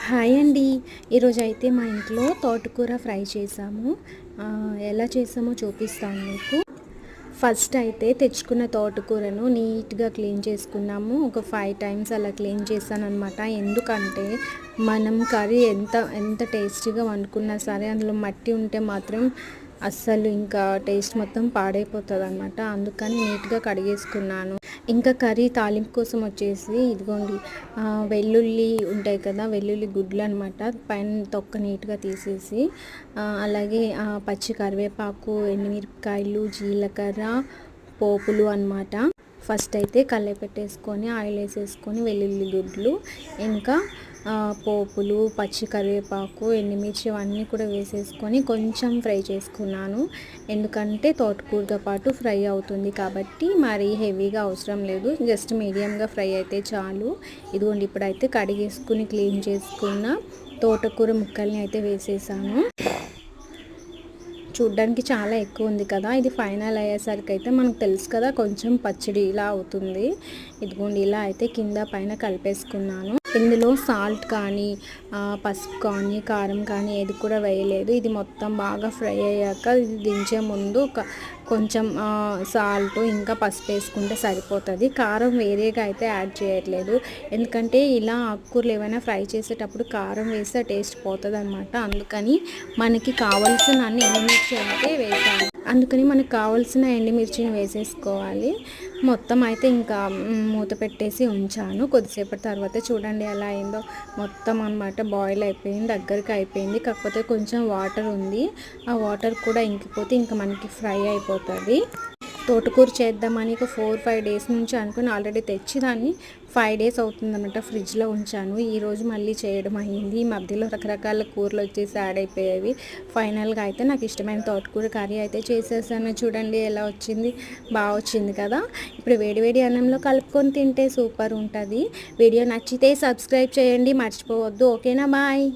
Hi అండి. ఈరోజు అయితే మా ఇంట్లో తోటకూర ఫ్రై చేసాము. ఎలా చేసామో చూపిస్తాను మీకు. ఫస్ట్ అయితే తెచ్చుకున్న తోటకూరను నీట్గా క్లీన్ చేసుకున్నాము. ఒక ఫైవ్ టైమ్స్ అలా క్లీన్ చేశాను అనమాట ఎందుకంటే మనం కర్రీ ఎంత ఎంత టేస్టీగా వండుకున్నా సరే అందులో మట్టి ఉంటే మాత్రం అస్సలు ఇంకా టేస్ట్ మొత్తం పాడైపోతుంది అనమాట అందుకని నీట్గా కడిగేసుకున్నాను. ఇంకా కర్రీ తాలింపు కోసం వచ్చేసి ఇదిగోండి వెల్లుల్లి ఉంటాయి కదా వెల్లుల్లి గుడ్లు అనమాట పైన తొక్క నీట్గా తీసేసి అలాగే పచ్చి కరివేపాకు ఎండుమిరపకాయలు జీలకర్ర పోపులు అన్నమాట. ఫస్ట్ అయితే కళ్ళే పెట్టేసుకొని ఆయిల్ వేసేసుకొని వెల్లుల్లి గుడ్లు ఇంకా పోపులు పచ్చి కరివేపాకు ఎండుమిర్చి అవన్నీ కూడా వేసేసుకొని కొంచెం ఫ్రై చేసుకున్నాను. ఎందుకంటే తోటకూరతో పాటు ఫ్రై అవుతుంది కాబట్టి మరీ హెవీగా అవసరం లేదు. జస్ట్ మీడియంగా ఫ్రై అయితే చాలు. ఇదిగోండి ఇప్పుడైతే కడిగేసుకుని క్లీన్ చేసుకున్న తోటకూర ముక్కల్ని అయితే వేసేసాను. చూడ్డానికి చాలా ఎక్కువ ఉంది కదా. ఇది ఫైనల్ అయ్యేసరికి అయితే మనకు తెలుసు కదా కొంచెం పచ్చడి ఇలా అవుతుంది. ఇదిగోండి ఇలా అయితే కింద పైన కలిపేసుకున్నాను. ఇందులో సాల్ట్ కానీ పసుపు కానీ కారం కానీ ఏది కూడా వేయలేదు. ఇది మొత్తం బాగా ఫ్రై అయ్యాక ఇది దించే ముందు కొంచెం సాల్ట్ ఇంకా పసుపు వేసుకుంటే సరిపోతుంది. కారం వేరేగా అయితే యాడ్ చేయట్లేదు. ఎందుకంటే ఇలా ఆకుకూరలు ఏమైనా ఫ్రై చేసేటప్పుడు కారం వేస్తే టేస్ట్ పోతుంది అనమాట అందుకని మనకి కావలసిన అన్ని ఎండుమిర్చి అయితే వేసాను. అందుకని మనకు కావాల్సిన ఎండుమిర్చిని వేసేసుకోవాలి. మొత్తం అయితే ఇంకా మూత పెట్టేసి ఉంచాను. కొద్దిసేపటి తర్వాత చూడండి ఎలా అయిందో. మొత్తం అనమాట బాయిల్ అయిపోయింది దగ్గరికి అయిపోయింది. కాకపోతే కొంచెం వాటర్ ఉంది. ఆ వాటర్ కూడా ఇంకిపోతే ఇంకా మనకి ఫ్రై అయిపోతుంది. తోటకూర చేద్దామని ఒక ఫోర్ ఫైవ్ డేస్ నుంచి అనుకుని ఆల్రెడీ తెచ్చి దాన్ని ఫైవ్ డేస్ అవుతుందన్నమాట ఫ్రిడ్జ్లో ఉంచాను. ఈరోజు మళ్ళీ చేయడం అయ్యింది ఈ మధ్యలో రకరకాల కూరలు వచ్చేసి యాడ్ అయిపోయేవి. ఫైనల్గా అయితే నాకు ఇష్టమైన తోటకూర కర్రీ అయితే చేసేసాను. చూడండి ఎలా వచ్చింది. బాగా వచ్చింది కదా. ఇప్పుడు వేడివేడి అన్నంలో కలుపుకొని తింటే సూపర్ ఉంటుంది. వీడియో నచ్చితే సబ్స్క్రైబ్ చేయండి. మర్చిపోవద్దు. ఓకేనా? బాయ్.